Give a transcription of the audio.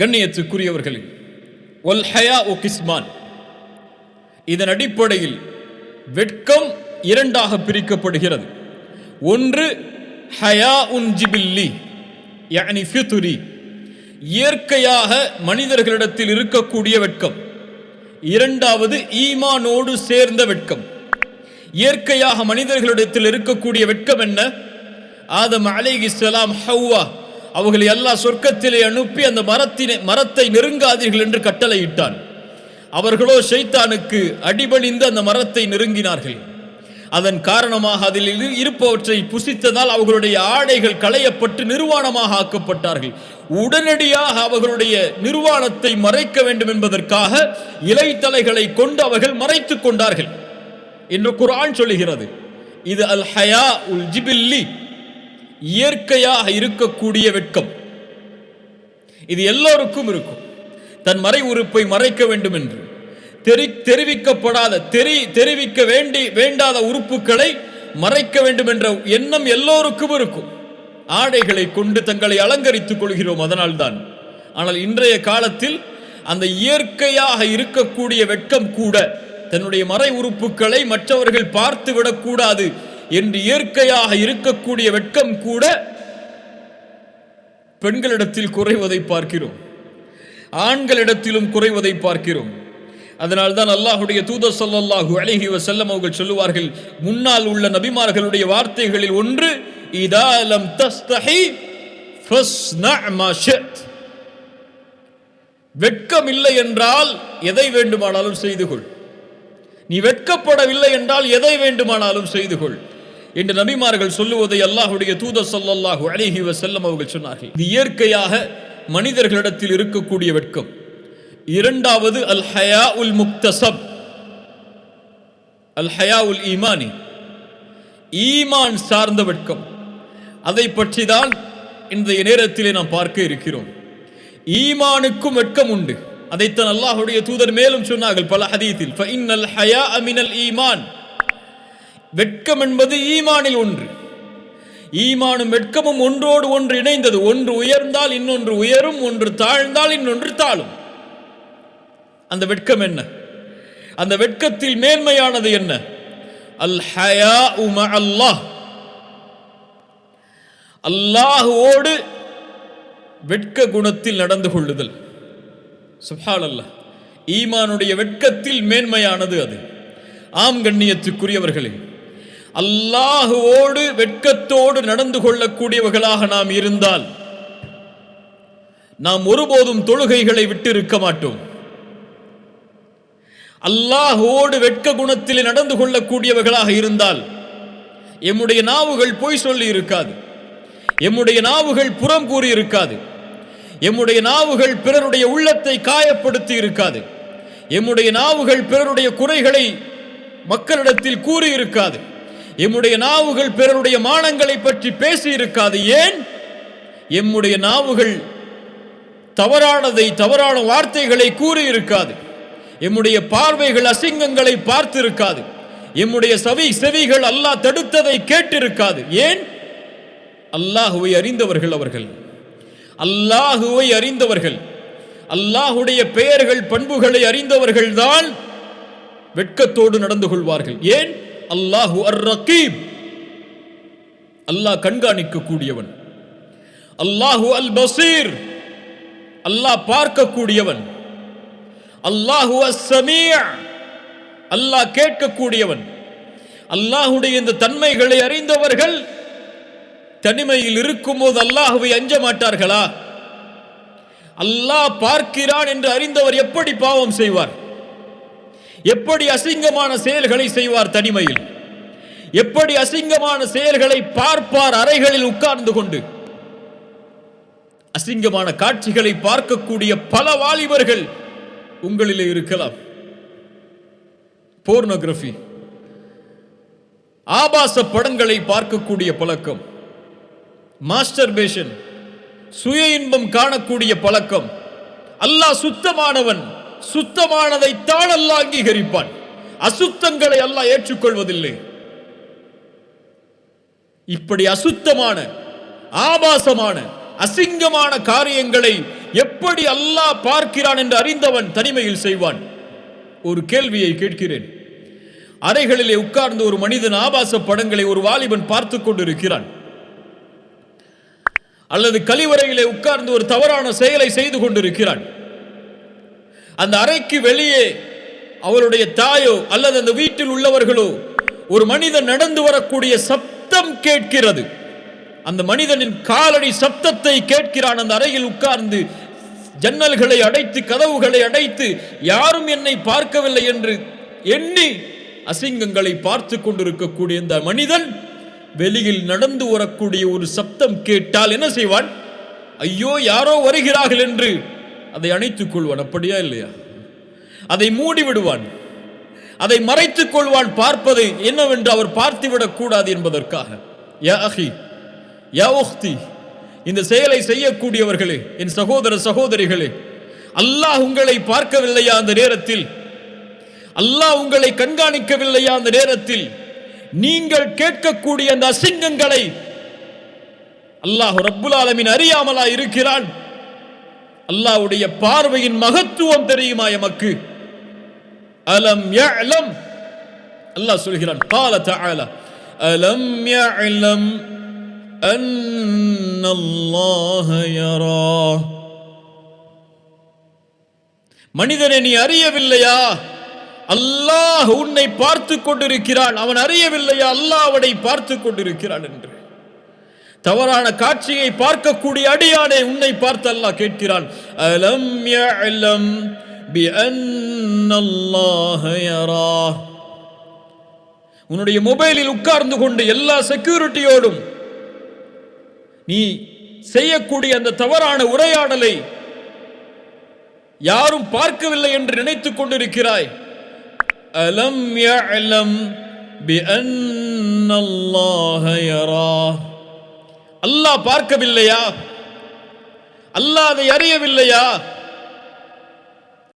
கண்ணியத்துக்குரியவர்களே ஒல் ஹயா ஓ கிஸ்மான். இதன் அடிப்படையில் வெட்கம் இரண்டாக பிரிக்கப்படுகிறது. ஒன்று ஹயா உன் ஜிபில்லி யானி ஃபிதுரி இயற்கையாக மனிதர்களிடத்தில் இருக்கக்கூடிய வெட்கம். இரண்டாவது ஈமானோடு சேர்ந்த வெட்கம். இயற்கையாக மனிதர்களிடத்தில் இருக்கக்கூடிய வெட்கம் என்ன? ஆதம் அலைஹிஸ்ஸலாம் ஹவ்வா அவர்களை எல்லா சொர்க்கத்திலே அனுப்பி அந்த மரத்தினை மரத்தை நெருங்காதீர்கள் என்று கட்டளையிட்டான். அவர்களோ ஷைத்தானுக்கு அடிபணிந்து அந்த மரத்தை நெருங்கினார்கள். அதன் காரணமாக அதில் இரு- இருப்பவற்றை புசித்ததால் அவர்களுடைய ஆடைகள் களையப்பட்டு நிர்வாணமாக ஆக்கப்பட்டார்கள். உடனடியாக அவர்களுடைய நிர்வாணத்தை மறைக்க வேண்டும் என்பதற்காக இலைத்தலைகளை கொண்டு அவர்கள் மறைத்துக் கொண்டார்கள். என்று குரான் சொல்லுகிறது. இது அல் ஹயா உல் ஜிபில்லி. இயற்கையாக இருக்கக்கூடிய வெட்கம். இது எல்லோருக்கும் இருக்கும். தன் மறை உறுப்பை மறைக்க வேண்டும் என்று தெரி தெரிவிக்கப்படாத தெரி தெரிவிக்க வேண்டி வேண்டாத உறுப்புகளை மறைக்க வேண்டும் என்ற எண்ணம் எல்லோருக்கும் இருக்கும். ஆடைகளை கொண்டு தங்களை அலங்கரித்துக் கொள்கிறோம் அதனால்தான். ஆனால் இன்றைய காலத்தில் அந்த இயற்கையாக இருக்கக்கூடிய வெட்கம் கூட தன்னுடைய மறை உறுப்புகளை மற்றவர்கள் பார்த்து விடக்கூடாது என்று இயற்கையாக இருக்கக்கூடிய வெட்கம் கூட பெண்களிடத்தில் குறைவதை பார்க்கிறோம். ஆண்களிடத்திலும் குறைவதை பார்க்கிறோம். அதனால்தான் அல்லாஹுடைய தூத ஸல்லல்லாஹு அழகி வஸல்லம் அவர்கள் சொல்லுவார்கள் முன்னால் உள்ள நபிமார்களுடைய வார்த்தைகளில் ஒன்று இதாலம் தஸ்தஹி வெட்கம் இல்லை என்றால் எதை வேண்டுமானாலும் செய்து கொள். நீ வெட்கப்படவில்லை என்றால் எதை வேண்டுமானாலும் செய்து கொள். என்று நபிமார்கள் சொல்லுவதை அல்லாஹுடைய தூத ஸல்லல்லாஹு அழகி செல்லம் அவர்கள் சொன்னார்கள். இது இயற்கையாக மனிதர்களிடத்தில் இருக்கக்கூடிய வெட்கம். இரண்டாவது அல் ஹயா உல் முக்தசப் அல் ஹயா உல் ஈமானி. ஈமான் சார்ந்த வெட்கம். அதை பற்றி தான் இன்றைய நேரத்திலே நாம் பார்க்க இருக்கிறோம். ஈமானுக்கும் வெட்கம் உண்டு. அதைத்தான் அல்லாஹுடைய தூதர் மேலும் சொன்னார்கள் பல ஹதீத்தில் ஃபஇன்னல் ஹயா அமினல் ஈமான். வெட்கம் என்பது ஈமானில் ஒன்று. ஈமானும் வெட்கமும் ஒன்றோடு ஒன்று இணைந்தது. ஒன்று உயர்ந்தால் இன்னொன்று உயரும் ஒன்று தாழ்ந்தால் இன்னொன்று தாழும். அந்த வெட்கம் என்ன? அந்த வெட்கத்தில் மேன்மையானது என்ன? அல் ஹயா உம அல்லாஹ் அல்லாஹுவோடு வெட்க குணத்தில் நடந்து கொள்ளுதல். சுபால் அல்லாஹ் ஈமானுடைய வெட்கத்தில் மேன்மையானது அது. ஆம் கண்ணியத்துக்குரியவர்களே அல்லாஹுவோடு வெட்கத்தோடு நடந்து கொள்ளக்கூடியவர்களாக நாம் இருந்தால் நாம் ஒருபோதும் தொழுகைகளை விட்டு இருக்க மாட்டோம். அல்லாஹுவோடு வெட்க குணத்தில் நடந்து கொள்ளக்கூடியவர்களாக இருந்தால் எம்முடைய நாவுகள் பொய் சொல்லி இருக்காது. எம்முடைய நாவுகள் புறம் கூறி இருக்காது. எம்முடைய நாவுகள் பிறருடைய உள்ளத்தை காயப்படுத்தி இருக்காது. எம்முடைய நாவுகள் பிறருடைய குறைகளை மக்களிடத்தில் கூறி இருக்காது. எம்முடைய நாவுகள் பிறருடைய மானங்களை பற்றி பேசி இருக்காது ஏன்? எம்முடைய நாவுகள் தவறானதை தவறான வார்த்தைகளை கூறி இருக்காது எம்முடைய பார்வைகள் அசிங்கங்களை பார்த்திருக்காது. எம்முடைய சவி செவிகள் அல்லாஹ் தடுத்ததை கேட்டிருக்காது. ஏன்? அல்லாஹுவை அறிந்தவர்கள் அவர்கள். அல்லாஹுவை அறிந்தவர்கள். அல்லாஹுடைய பெயர்கள் பண்புகளை அறிந்தவர்கள்தான் வெட்கத்தோடு நடந்து கொள்வார்கள். ஏன்? அல்லாஹு அர் ரகீப் அல்லாஹ் கண்காணிக்க கூடியவன் அல்லாஹு அல் பசீர் அல்லாஹ் பார்க்கக்கூடியவன். அல்லாஹு அஸ்ஸமீ' அல்லாஹ் கேட்கக்கூடியவன். அல்லாஹுடைய இந்த தன்மைகளை அறிந்தவர்கள் தனிமையில் இருக்கும்போது அல்லாஹுவை அஞ்ச மாட்டார்களா? அல்லாஹ் பார்க்கிறான் என்று அறிந்தவர் எப்படி பாவம் செய்வார்? எப்படி அசிங்கமான செயல்களை செய்வார் தனிமையில்? எப்படி அசிங்கமான செயல்களை பார்ப்பார் அறைகளில் உட்கார்ந்து கொண்டு? அசிங்கமான காட்சிகளை பார்க்கக்கூடிய பல வாலிபர்கள் உங்களிலே இருக்கலாம். போர்னோகிராஃபி ஆபாச படங்களை பார்க்கக்கூடிய பழக்கம். மாஸ்டர்பேஷன் சுய இன்பம் காணக்கூடிய பழக்கம். அல்லாஹ் சுத்தமானவன். சுத்தமானதை தான் அங்கீகரிப்பான். அசுத்தங்களை அல்ல ஏற்றுக்கொள்வதில்லை. இப்படி அசுத்தமான ஆபாசமான அசிங்கமான காரியங்களை எப்படி அல்லாஹ் பார்க்கிறான் என்று அறிந்தவன் தனிமையில் செய்வான்? ஒரு கேள்வியை கேட்கிறேன். அறைகளிலே உட்கார்ந்து ஒரு மனிதன் ஆபாச படங்களை ஒரு வாலிபன் பார்த்து கொண்டிருக்கிறான். அல்லது கழிவறையிலே உட்கார்ந்து ஒரு தவறான செயலை செய்து கொண்டிருக்கிறான். அந்த அறைக்கு வெளியே அவளுடைய தாயோ அல்லது அந்த வீட்டில் உள்ளவர்களோ ஒரு மனிதன் நடந்து வரக்கூடிய சப்தம் கேட்கிறது. அந்த மனிதனின் காலடி சப்தத்தை கேட்கிறான். அந்த அறையில் உட்கார்ந்து ஜன்னல்களை அடைத்து கதவுகளை அடைத்து யாரும் என்னை பார்க்கவில்லை என்று எண்ணி அசிங்கங்களை பார்த்து கொண்டிருக்கக்கூடிய இந்த மனிதன் வெளியில் நடந்து வரக்கூடிய ஒரு சப்தம் கேட்டால் என்ன செய்வான்? ஐயோ யாரோ வருகிறார்கள் என்று அதை அணைத்துக் கொள்வான் அப்படியா இல்லையா? அதை மூடி விடுவான் அதை மறைத்துக் கொள்வான் பார்ப்பது என்னவென்று அவர் பார்த்துவிடக் கூடாது என்பதற்காக. யா அஹி யா இந்த செயலை செய்யக்கூடியவர்களே என் சகோதர சகோதரிகளே அல்லாஹ் உங்களை பார்க்கவில்லையா அந்த நேரத்தில்? அல்லாஹ் உங்களை கண்காணிக்கவில்லையா அந்த நேரத்தில்? நீங்கள் கேட்கக்கூடிய அந்த அசிங்கங்களை அல்லாஹ் ரப்புல் ஆலமின் அறியாமலா இருக்கிறான். அல்லாவுடைய பார்வையின் மகத்துவம் தெரியுமா எமக்கு? அலம் யலம் அல்லாஹ் சொல்கிறான் கால தஆலா அலம் யலம் அன் அல்லாஹ யரா. மனிதனை நீ அறியவில்லையா? அல்லாஹ் உன்னை பார்த்து கொண்டிருக்கிறான் அவன் அறியவில்லையா? அல்லாஹ் அவனை பார்த்து கொண்டிருக்கிறான் என்று. தவறான காட்சியை பார்க்கக்கூடிய அடியானே உன்னை பார்த்து அல்லாஹ் கேட்கிறான். அலம் யஅலம் பி அன்னல்லாஹ யரா. உன்னுடைய மொபைலில் உட்கார்ந்து கொண்டு எல்லா செக்யூரிட்டியோடும் நீ செய்யக்கூடிய அந்த தவறான உரையாடலை யாரும் பார்க்கவில்லை என்று நினைத்துக் கொண்டிருக்கிறாய். அலம் யஅலம் பி அன்னல்லாஹ யரா. அல்லாஹ் பார்க்கவில்லையா? அல்லாஹ் அதை அறியவில்லையா?